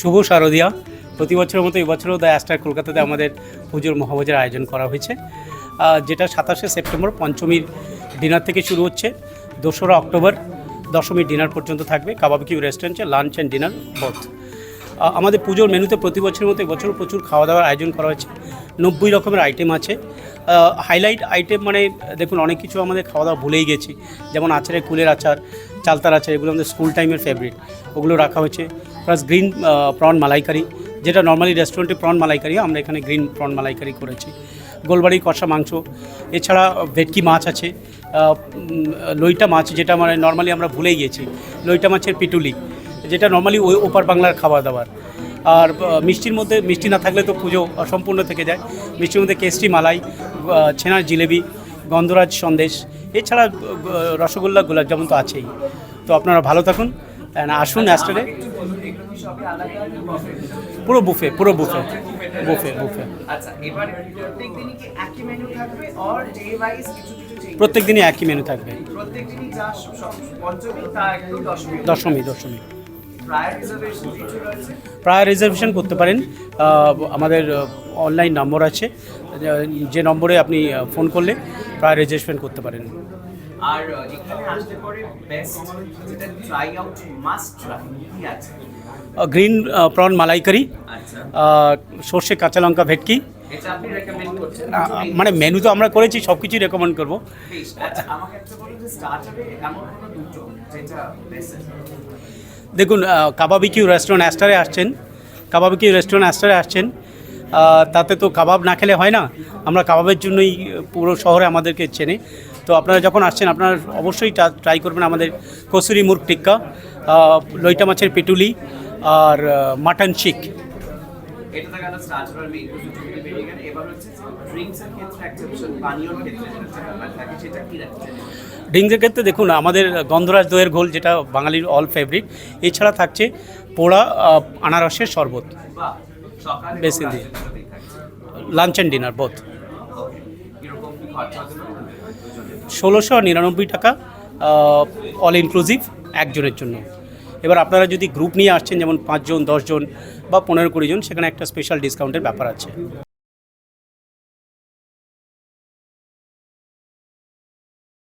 শুভ শারদিয়া। প্রতি বছরের মতো এবছরও দ্য অ্যাস্টার কলকাতাতে আমাদের পুজোর মহাভোজের আয়োজন করা হয়েছে। যেটা সাতাশে সেপ্টেম্বর পঞ্চমীর ডিনার থেকে শুরু হচ্ছে। দোসরা অক্টোবর দশমীর ডিনার পর্যন্ত থাকবে। কাবাবিকিউ রেস্টুরেন্টে লাঞ্চ অ্যান্ড ডিনার বোথ আমাদের পুজোর মেনুতে প্রতি বছরের মতো এবছরও প্রচুর খাওয়া দাওয়ার আয়োজন করা হয়েছে। নব্বই রকমের আইটেম আছে। হাইলাইট আইটেম মানে দেখুন, অনেক কিছু আমাদের খাওয়া দাওয়া ভুলেই গেছি। যেমন আচারে কুলের আচার, চালতার আচার, এগুলো আমাদের স্কুল টাইমের ফেভারিট ওগুলো রাখা হয়েছে। প্লাস গ্রিন প্রন মালাইকারি যেটা নর্মালি রেস্টুরেন্টে প্রন মালাইকারি আমরা এখানে গ্রিন প্রন মালাইকারি করেছি। গোলবাড়ি কষা মাংস, এছাড়া ভেটকি মাছ আছে লইটা মাছ যেটা মানে নর্মালি আমরা ভুলেই গিয়েছি লইটা মাছের পিটুলি, যেটা নর্মালি ওই ওপার বাংলার খাবার দাবার। আর মিষ্টির মধ্যে, মিষ্টি না থাকলে তো পুজো অসম্পূর্ণ থেকে যায়। মিষ্টির মধ্যে কেসটি মালাই ছেনার জিলেবি, গন্ধরাজ সন্দেশ, এছাড়া রসগোল্লা, গোলাপজামুন তো আছেই। তো আপনারা ভালো থাকুন আসুন অ্যাস্টারে পুরো বুফে পুরো বুফে বুফে বুফে। আচ্ছা এবার প্রত্যেক দিনই কি একই মেনু থাকবে? অর ডে ওয়াইজ কিছু কিছু change? একই মেনু থাকবে। প্রত্যেক যা সব সব- পঞ্চমী তা একদম দশমী। দশমী দশমী। প্রায় রিজার্ভেশন রিজার্ভেশন করতে পারেন। আমাদের অনলাইন নম্বর আছে। যে- যে নম্বরে আপনি ফোন করলে প্রায় রেজিস্ট্রেশন করতে পারেন। আর এখানে আসলে পরে বেস্ট যেটা ট্রাই আউট মাস্ট ট্রাই কি আছে? গ্রিন প্রন মালাইকারি আচ্ছা। সর্ষে কাঁচা লঙ্কা ভেটকি। মানে মেনু তো আমরা করেছি সব কিছুই রেকমেন্ড করব দেখুন কাবাবিকিউ রেস্টুরেন্ট অ্যাস্টারে আসছেন কাবাবিকিউ রেস্টুরেন্ট অ্যাস্টারে আসছেন তাতে তো কাবাব না খেলে হয় না। আমরা কাবাবের জন্যই পুরো শহরে আমাদেরকে চেনে। তো আপনারা যখন আসছেন আপনারা অবশ্যই ট্রাই করবেন আমাদের কসুরি মুরগ টিক্কা লইটা মাছের পেটুলি আর মাটন চিক এটা তো গেল স্টার্টার আর মেইন দুটো থেকে বেরিয়ে গেল। এবার হচ্ছে ড্রিঙ্কস ক্ষেত্রে একটা ভীষণ পানীয়র ক্ষেত্রে একটা ব্যাপার থাকে সেটা কি রাখছেন? ড্রিঙ্কসের ক্ষেত্রে দেখুন আমাদের গন্ধরাজ দইয়ের ঘোল যেটা বাঙালির অল ফেভারিট এছাড়া থাকছে পোড়া আনারসের শরবত। বেশি দিয়ে। লাঞ্চ অ্যান্ড ডিনার বোথ ষোলোশো নিরানব্বই টাকা অল ইনক্লুসিভ একজনের জন্য। এবার আপনারা যদি গ্রুপ নিয়ে আসছেন, যেমন পাঁচজন, দশজন বা পনেরো কুড়ি জন, সেখানে একটা স্পেশাল ডিসকাউন্টের ব্যাপার আছে।